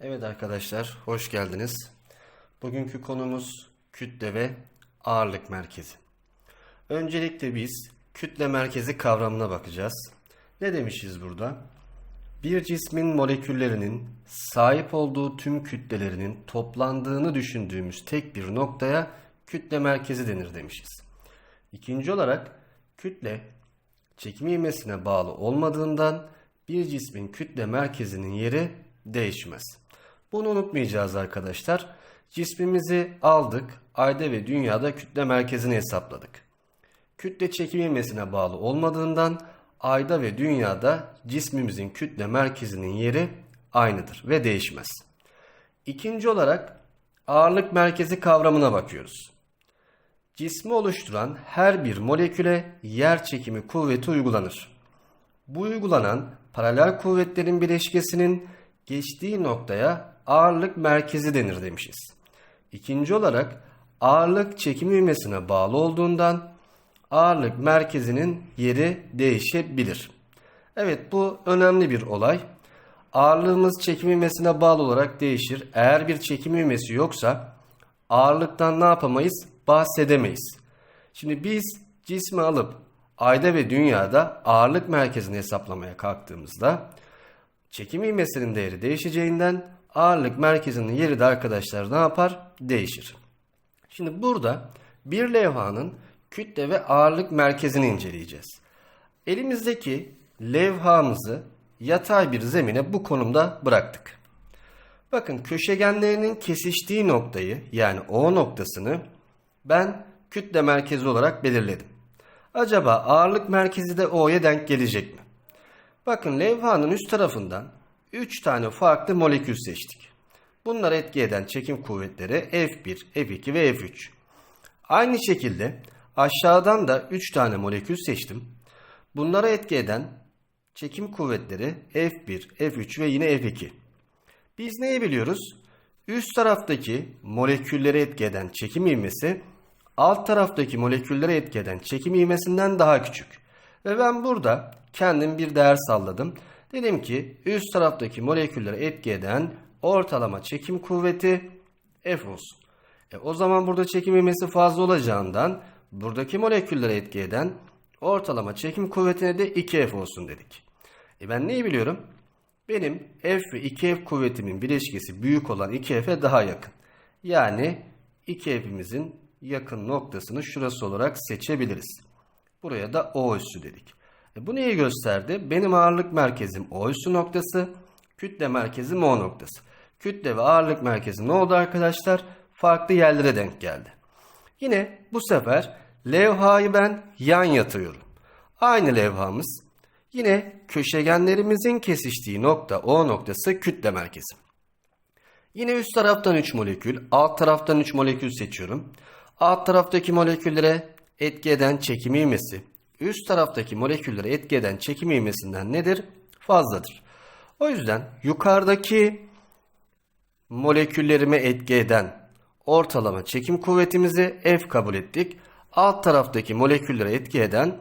Evet arkadaşlar, hoş geldiniz. Bugünkü konumuz kütle ve ağırlık merkezi. Öncelikle biz kütle merkezi kavramına bakacağız. Ne demişiz burada? Bir cismin moleküllerinin sahip olduğu tüm kütlelerinin toplandığını düşündüğümüz tek bir noktaya kütle merkezi denir demişiz. İkinci olarak kütle çekim ivmesine bağlı olmadığından bir cismin kütle merkezinin yeri değişmez. Bunu unutmayacağız arkadaşlar. Cismimizi aldık, ayda ve dünyada kütle merkezini hesapladık. Kütle çekim ivmesine bağlı olmadığından ayda ve dünyada cismimizin kütle merkezinin yeri aynıdır ve değişmez. İkinci olarak ağırlık merkezi kavramına bakıyoruz. Cismi oluşturan her bir moleküle yer çekimi kuvveti uygulanır. Bu uygulanan paralel kuvvetlerin bileşkesinin geçtiği noktaya ağırlık merkezi denir demişiz. İkinci olarak ağırlık çekim ivmesine bağlı olduğundan ağırlık merkezinin yeri değişebilir. Evet bu önemli bir olay. Ağırlığımız çekim ivmesine bağlı olarak değişir. Eğer bir çekim ivmesi yoksa ağırlıktan ne yapamayız? Bahsedemeyiz. Şimdi biz cismi alıp ayda ve dünyada ağırlık merkezini hesaplamaya kalktığımızda çekim ivmesinin değeri değişeceğinden ağırlık merkezinin yeri de arkadaşlar ne yapar? Değişir. Şimdi burada bir levhanın kütle ve ağırlık merkezini inceleyeceğiz. Elimizdeki levhamızı yatay bir zemine bu konumda bıraktık. Bakın köşegenlerinin kesiştiği noktayı yani O noktasını ben kütle merkezi olarak belirledim. Acaba ağırlık merkezi de O'ya denk gelecek mi? Bakın levhanın üst tarafından 3 tane farklı molekül seçtik. Bunları etki eden çekim kuvvetleri F1, F2 ve F3. Aynı şekilde aşağıdan da 3 tane molekül seçtim. Bunlara etki eden çekim kuvvetleri F1, F3 ve yine F2. Biz neyi biliyoruz? Üst taraftaki molekülleri etki eden çekim ivmesi alt taraftaki moleküllere etki eden çekim ivmesinden daha küçük. Ve ben burada kendim bir değer salladım. Dedim ki üst taraftaki moleküllere etki eden ortalama çekim kuvveti F olsun. E, o zaman burada çekim ivmesi fazla olacağından buradaki moleküllere etki eden ortalama çekim kuvvetine de 2F olsun dedik. E ben neyi biliyorum? Benim F ve 2F kuvvetimin bileşkesi büyük olan 2F'e daha yakın. Yani 2F'imizin yakın noktasını şurası olarak seçebiliriz. Buraya da O üssü dedik. E bu neyi gösterdi? Benim ağırlık merkezim O üssü noktası, kütle merkezim O noktası. Kütle ve ağırlık merkezi ne oldu arkadaşlar? Farklı yerlere denk geldi. Yine bu sefer levhayı ben yan yatıyorum. Aynı levhamız yine köşegenlerimizin kesiştiği nokta O noktası kütle merkezi. Yine üst taraftan 3 molekül, alt taraftan 3 molekül seçiyorum. Alt taraftaki moleküllere etki eden çekim ivmesi, üst taraftaki moleküllere etki eden çekim ivmesinden nedir? Fazladır. O yüzden yukarıdaki moleküllerime etki eden ortalama çekim kuvvetimizi F kabul ettik. Alt taraftaki moleküllere etki eden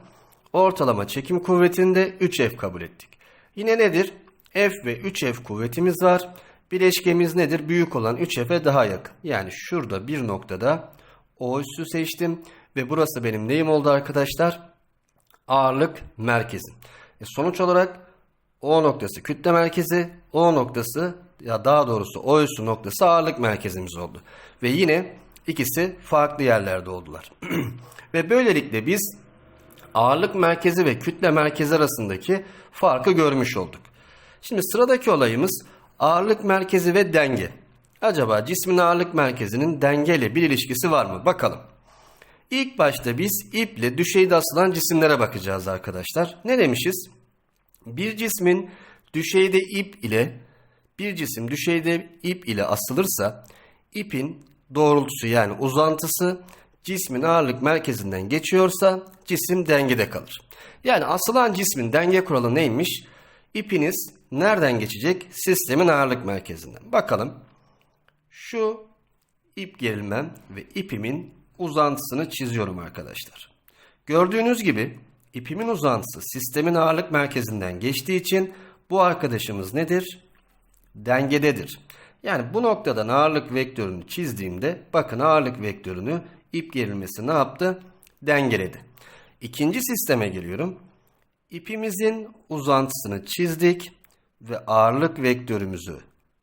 ortalama çekim kuvvetini de 3F kabul ettik. Yine nedir? F ve 3F kuvvetimiz var. Bileşkemiz nedir? Büyük olan 3F'e daha yakın. Yani şurada bir noktada O üssü seçtim. Ve burası benim neyim oldu arkadaşlar? Ağırlık merkezi. E sonuç olarak O noktası kütle merkezi, O noktası ya daha doğrusu O üssü noktası ağırlık merkezimiz oldu. Ve yine ikisi farklı yerlerde oldular. ve böylelikle biz ağırlık merkezi ve kütle merkezi arasındaki farkı görmüş olduk. Şimdi sıradaki olayımız ağırlık merkezi ve denge. Acaba cismin ağırlık merkezinin dengeyle bir ilişkisi var mı? Bakalım. İlk başta biz iple düşeyde asılan cisimlere bakacağız arkadaşlar. Ne demişiz? Bir cismin düşeyde ip ile bir cisim düşeyde ip ile asılırsa ipin doğrultusu yani uzantısı cismin ağırlık merkezinden geçiyorsa cisim dengede kalır. Yani asılan cismin denge kuralı neymiş? İpiniz nereden geçecek? Sistemin ağırlık merkezinden. Bakalım. Şu ip gerilmem ve ipimin uzantısını çiziyorum arkadaşlar. Gördüğünüz gibi ipimin uzantısı sistemin ağırlık merkezinden geçtiği için bu arkadaşımız nedir? Dengededir. Yani bu noktadan ağırlık vektörünü çizdiğimde bakın ağırlık vektörünü ip gerilmesi ne yaptı? Dengeledi. İkinci sisteme geliyorum. İpimizin uzantısını çizdik ve ağırlık vektörümüzü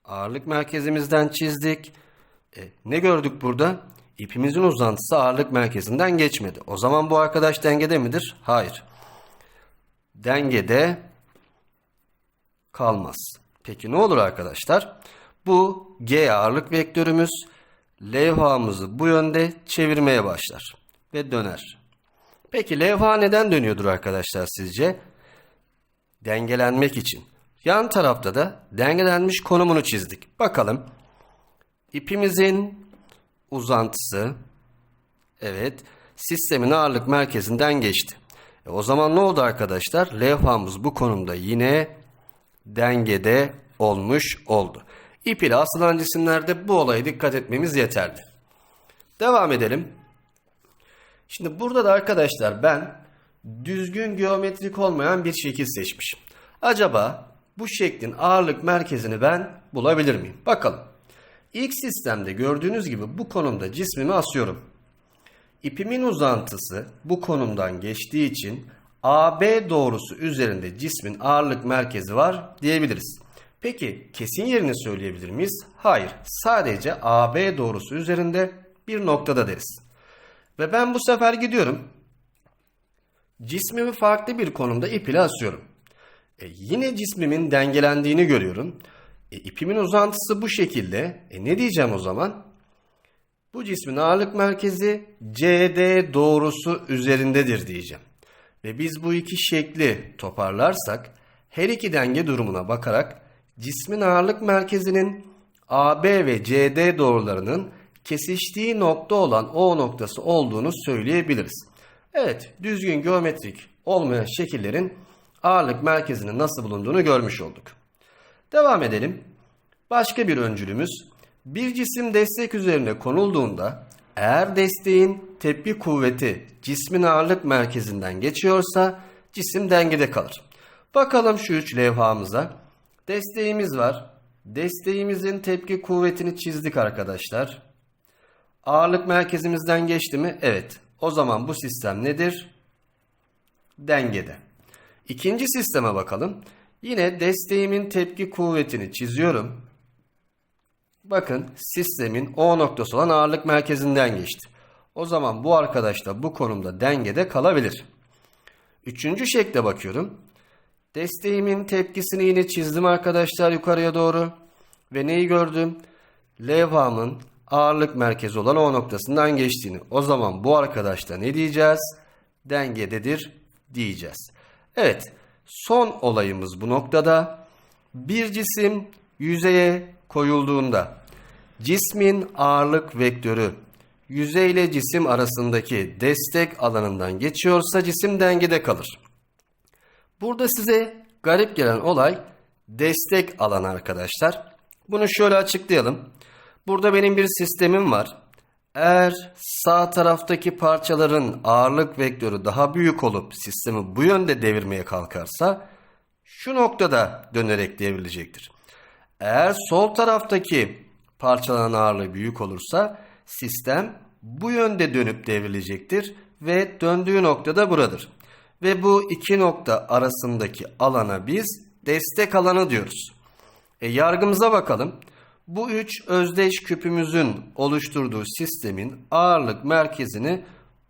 ağırlık merkezimizden çizdik. E, ne gördük burada? İpimizin uzantısı ağırlık merkezinden geçmedi. O zaman bu arkadaş dengede midir? Hayır. Dengede kalmaz. Peki ne olur arkadaşlar? Bu G ağırlık vektörümüz levhamızı bu yönde çevirmeye başlar ve döner. Peki levha neden dönüyordur arkadaşlar sizce? Dengelenmek için. Yan tarafta da dengelenmiş konumunu çizdik. Bakalım. İpimizin uzantısı evet sistemin ağırlık merkezinden geçti. E, o zaman ne oldu arkadaşlar? Levhamız bu konumda yine dengede olmuş oldu. İp ile asılan cisimlerde bu olaya dikkat etmemiz yeterli. Devam edelim. Şimdi burada da arkadaşlar ben düzgün geometrik olmayan bir şekil seçmişim. Acaba bu şeklin ağırlık merkezini ben bulabilir miyim? Bakalım. İlk sistemde gördüğünüz gibi bu konumda cismimi asıyorum. İpimin uzantısı bu konumdan geçtiği için AB doğrusu üzerinde cismin ağırlık merkezi var diyebiliriz. Peki kesin yerini söyleyebilir miyiz? Hayır. Sadece AB doğrusu üzerinde bir noktada deriz. Ve ben bu sefer gidiyorum. Cismimi farklı bir konumda ip ile asıyorum. E, yine cismimin dengelendiğini görüyorum. E, ipimin uzantısı bu şekilde. E, ne diyeceğim o zaman? Bu cismin ağırlık merkezi CD doğrusu üzerindedir diyeceğim. Ve biz bu iki şekli toparlarsak her iki denge durumuna bakarak cismin ağırlık merkezinin AB ve CD doğrularının kesiştiği nokta olan O noktası olduğunu söyleyebiliriz. Evet, düzgün geometrik olmayan şekillerin ağırlık merkezinin nasıl bulunduğunu görmüş olduk. Devam edelim. Başka bir öncülümüz, bir cisim destek üzerine konulduğunda eğer desteğin tepki kuvveti cismin ağırlık merkezinden geçiyorsa cisim dengede kalır. Bakalım şu üç levhamıza. Desteğimiz var. Desteğimizin tepki kuvvetini çizdik arkadaşlar. Ağırlık merkezimizden geçti mi? Evet. O zaman bu sistem nedir? Dengede. İkinci sisteme bakalım. Yine desteğimin tepki kuvvetini çiziyorum. Bakın sistemin O noktası olan ağırlık merkezinden geçti. O zaman bu arkadaş da bu konumda dengede kalabilir. Üçüncü şekle bakıyorum. Desteğimin tepkisini yine çizdim arkadaşlar yukarıya doğru. Ve neyi gördüm? Levhamın ağırlık merkezi olan O noktasından geçtiğini. O zaman bu arkadaşta ne diyeceğiz? Dengededir diyeceğiz. Evet son olayımız bu noktada. Bir cisim yüzeye koyulduğunda cismin ağırlık vektörü yüzey ile cisim arasındaki destek alanından geçiyorsa cisim dengede kalır. Burada size garip gelen olay destek alanı arkadaşlar. Bunu şöyle açıklayalım. Burada benim bir sistemim var. Eğer sağ taraftaki parçaların ağırlık vektörü daha büyük olup sistemi bu yönde devirmeye kalkarsa şu noktada dönerek devrilecektir. Eğer sol taraftaki parçaların ağırlığı büyük olursa sistem bu yönde dönüp devrilecektir ve döndüğü nokta da buradır. Ve bu iki nokta arasındaki alana biz destek alanı diyoruz. E yargımıza bakalım. Bu üç özdeş küpümüzün oluşturduğu sistemin ağırlık merkezini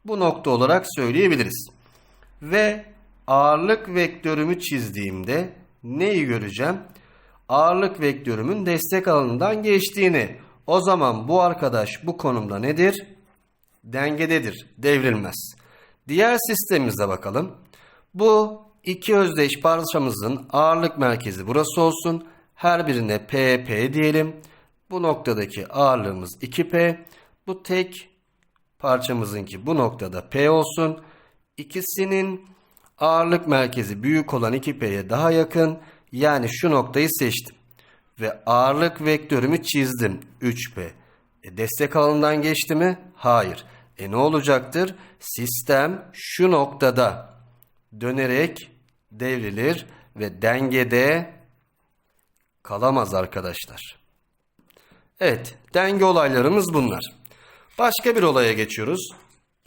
bu nokta olarak söyleyebiliriz. Ve ağırlık vektörümü çizdiğimde neyi göreceğim? Ağırlık vektörümün destek alanından geçtiğini. O zaman bu arkadaş bu konumda nedir? Dengededir, devrilmez. Diğer sistemimize bakalım. Bu iki özdeş parçamızın ağırlık merkezi burası olsun. Her birine P, P diyelim. Bu noktadaki ağırlığımız 2P. Bu tek parçamızınki bu noktada P olsun. İkisinin ağırlık merkezi büyük olan 2P'ye daha yakın. Yani şu noktayı seçtim. Ve ağırlık vektörümü çizdim 3P. E destek alanından geçti mi? Hayır. E ne olacaktır? Sistem şu noktada dönerek devrilir ve dengede kalamaz arkadaşlar. Evet, denge olaylarımız bunlar. Başka bir olaya geçiyoruz.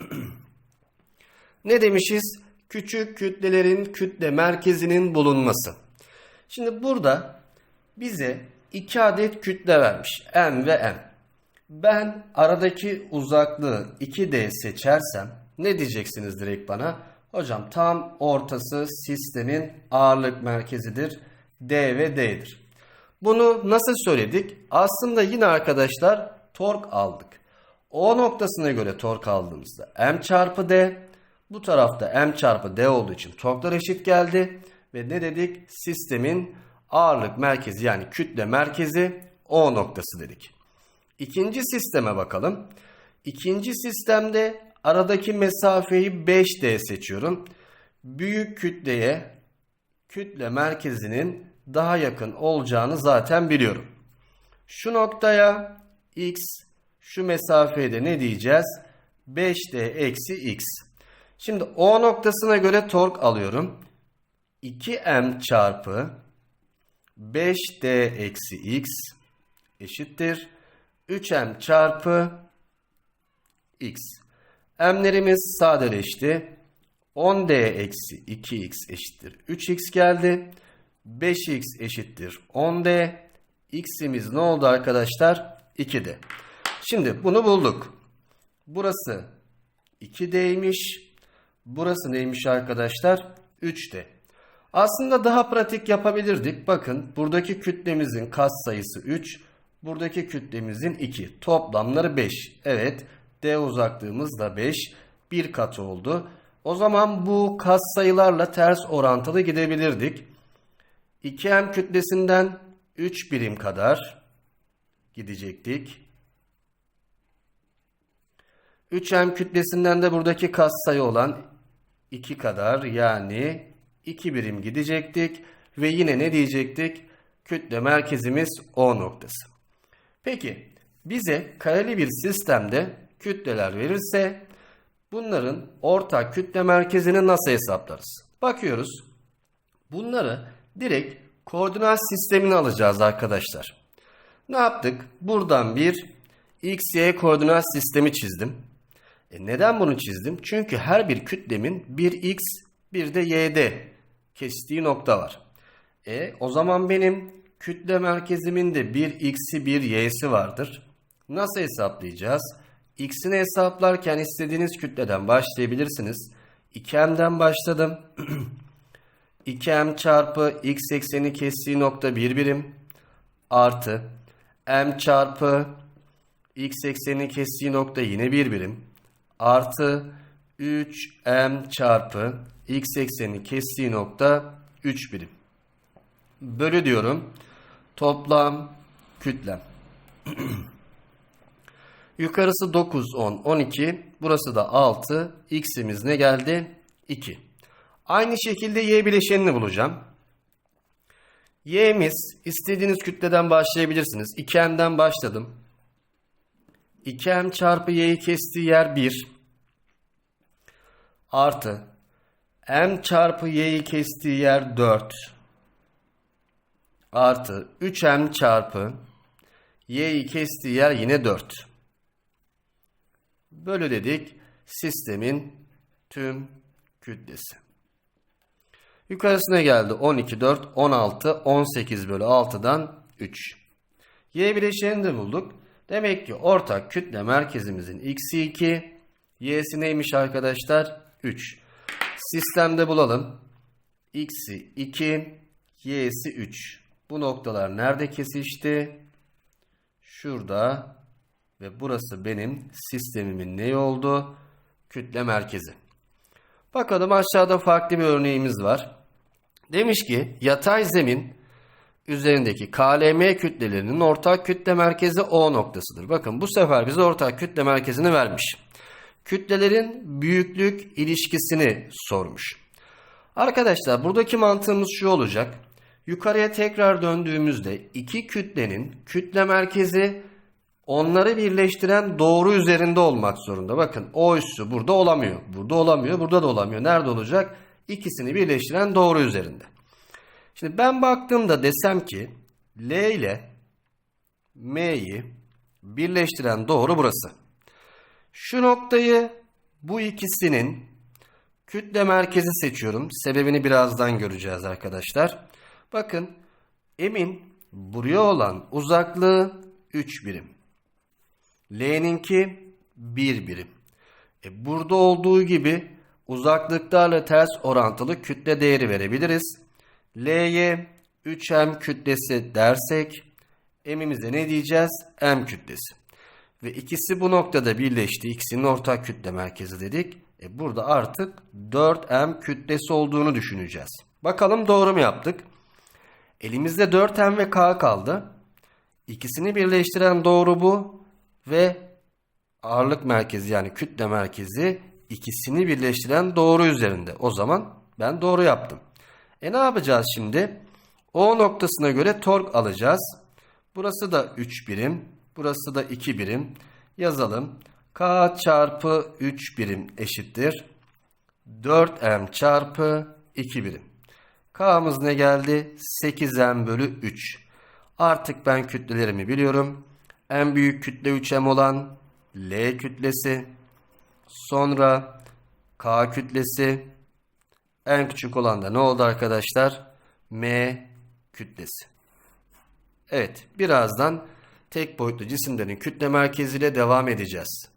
ne demişiz? Küçük kütlelerin kütle merkezinin bulunması. Şimdi burada bize iki adet kütle vermiş. M ve M. Ben aradaki uzaklığı 2D seçersem ne diyeceksiniz direkt bana? Hocam tam ortası sistemin ağırlık merkezidir. D ve D'dir. Bunu nasıl söyledik? Aslında yine arkadaşlar tork aldık. O noktasına göre tork aldığımızda M çarpı D. Bu tarafta M çarpı D olduğu için torklar eşit geldi. Ve ne dedik? Sistemin ağırlık merkezi yani kütle merkezi O noktası dedik. İkinci sisteme bakalım. İkinci sistemde aradaki mesafeyi 5D seçiyorum. Büyük kütleye kütle merkezinin daha yakın olacağını zaten biliyorum. Şu noktaya x, şu mesafeye de ne diyeceğiz? 5D eksi x. Şimdi O noktasına göre tork alıyorum. 2m çarpı 5D eksi x eşittir. 3m çarpı x. M'lerimiz sadeleşti. 10d eksi 2x eşittir 3x geldi. 5x eşittir 10d. x'imiz ne oldu arkadaşlar? 2d. Şimdi bunu bulduk. Burası 2d'ymiş. Burası neymiş arkadaşlar? 3d. Aslında daha pratik yapabilirdik. Bakın buradaki kütlemizin katsayısı 3. Buradaki kütlemizin 2. Toplamları 5. Evet D uzaklığımız da 5. Bir kat oldu. O zaman bu katsayılarla ters orantılı gidebilirdik. 2M kütlesinden 3 birim kadar gidecektik. 3M kütlesinden de buradaki katsayı olan 2 kadar yani 2 birim gidecektik. Ve yine ne diyecektik? Kütle merkezimiz O noktası. Peki bize kareli bir sistemde kütleler verirse bunların ortak kütle merkezini nasıl hesaplarız? Bakıyoruz. Bunları direkt koordinat sistemini alacağız arkadaşlar. Ne yaptık? Buradan bir x, y koordinat sistemi çizdim. E neden bunu çizdim? Çünkü her bir kütlemin bir x bir de y'de kestiği nokta var. E o zaman benim kütle merkezimin de bir x'i bir y'si vardır. Nasıl hesaplayacağız? X'ini hesaplarken istediğiniz kütleden başlayabilirsiniz. 2m'den başladım. 2m çarpı x ekseni kestiği nokta 1 birim artı m çarpı x ekseni kestiği nokta yine 1 birim artı 3m çarpı x ekseni kestiği nokta 3 birim. Bölü diyorum. Toplam kütlem. Yukarısı 9, 10, 12. Burası da 6. X'imiz ne geldi? 2. Aynı şekilde Y bileşenini bulacağım. Y'miz istediğiniz kütleden başlayabilirsiniz. 2M'den başladım. 2M çarpı Y'yi kestiği yer 1. Artı M çarpı Y'yi kestiği yer 4. Artı 3M çarpı Y'yi kestiği yer yine 4. Bölü dedik sistemin tüm kütlesi. Yukarısına geldi 12, 4, 16, 18 bölü 6'dan 3. Y bileşenini de bulduk. Demek ki ortak kütle merkezimizin x'i 2, y'si neymiş arkadaşlar? 3. Sistemde bulalım. x'i 2, y'si 3. Bu noktalar nerede kesişti? Şurada ve burası benim sistemimin neyi oldu? Kütle merkezi. Bakalım aşağıda farklı bir örneğimiz var. Demiş ki yatay zemin üzerindeki KLM kütlelerinin ortak kütle merkezi O noktasıdır. Bakın bu sefer bize ortak kütle merkezini vermiş. Kütlelerin büyüklük ilişkisini sormuş. Arkadaşlar buradaki mantığımız şu olacak. Yukarıya tekrar döndüğümüzde iki kütlenin kütle merkezi onları birleştiren doğru üzerinde olmak zorunda. Bakın O üssü burada olamıyor. Burada olamıyor. Burada da olamıyor. Nerede olacak? İkisini birleştiren doğru üzerinde. Şimdi ben baktığımda desem ki L ile M'yi birleştiren doğru burası. Şu noktayı bu ikisinin kütle merkezi seçiyorum. Sebebini birazdan göreceğiz arkadaşlar. Bakın Emin buraya olan uzaklığı 3 birim. L'ninki 1 birim. E burada olduğu gibi uzaklıklarla ters orantılı kütle değeri verebiliriz. L'ye 3m kütlesi dersek M'imize ne diyeceğiz? M kütlesi. Ve ikisi bu noktada birleşti. İkisinin ortak kütle merkezi dedik. E burada artık 4m kütlesi olduğunu düşüneceğiz. Bakalım doğru mu yaptık? Elimizde 4m ve k kaldı. İkisini birleştiren doğru bu ve ağırlık merkezi yani kütle merkezi ikisini birleştiren doğru üzerinde. O zaman ben doğru yaptım. E ne yapacağız şimdi? O noktasına göre tork alacağız. Burası da 3 birim. Burası da 2 birim. Yazalım. K çarpı 3 birim eşittir. 4M çarpı 2 birim. K'mız ne geldi? 8M bölü 3. Artık ben kütlelerimi biliyorum. En büyük kütle 3M olan L kütlesi. Sonra K kütlesi. En küçük olan da ne oldu arkadaşlar? M kütlesi. Evet, birazdan tek boyutlu cisimlerin kütle merkeziyle devam edeceğiz.